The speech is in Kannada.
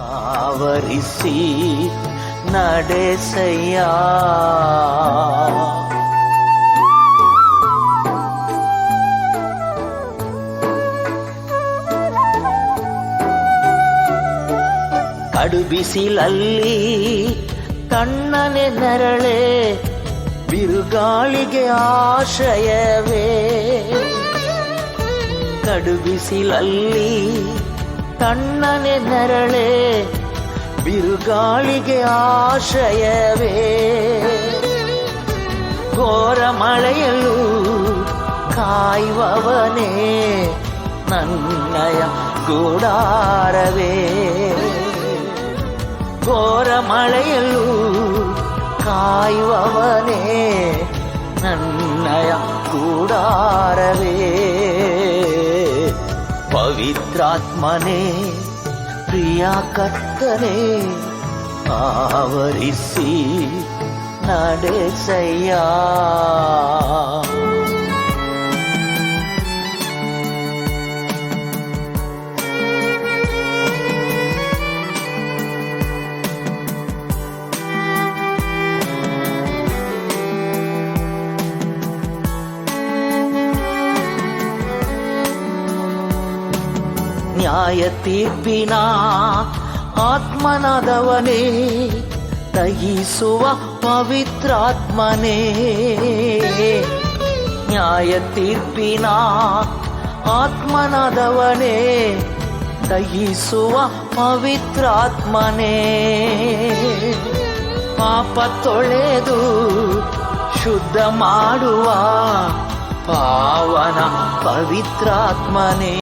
ಆವರಿಸಿ ನಡೆಸಯ್ಯ ಕಡುಬಿಸಿಲಲ್ಲಿ ಕಣ್ಣನೆ ನರಳೆ ಬಿರುಗಾಳಿಗೆ ಆಶ್ರಯವೇ. ಕಡುಬಿಸಿಲಲ್ಲಿ ತಣ್ಣನೆ ನರಳೆ ಬಿರುಗಾಳಿಗೆ ಆಶ್ರಯವೇ ಘೋರ ಮಳೆಯಲ್ಲೂ ಕಾಯುವವನೇ ನನ್ನಯ ಗೂಡಾರವೇ ಘೋರ ಮಳೆಯಲ್ಲೂ ಕಾಯುವವನೇ ನನ್ನಯ ಗೂಡಾರವೇ ಪವಿತ್ರಾತ್ಮನೇ ಪ್ರಿಯ ಕರ್ತನೆ ಆವರಿಸಿ ನಡೆಸಯ್ಯ ನ್ಯಾಯ ತೀರ್ಪಿನ ಆತ್ಮನಾದವನೇ, ದಹಿಸುವ ಪವಿತ್ರಾತ್ಮನೇ. ನ್ಯಾಯ ತೀರ್ಪಿನ ಆತ್ಮನಾದವನೇ, ದಹಿಸುವ ಪವಿತ್ರಾತ್ಮನೇ. ಪಾಪ ತೊಳೆದು ಶುದ್ಧ ಮಾಡುವ ಪಾವನ ಪವಿತ್ರಾತ್ಮನೇ.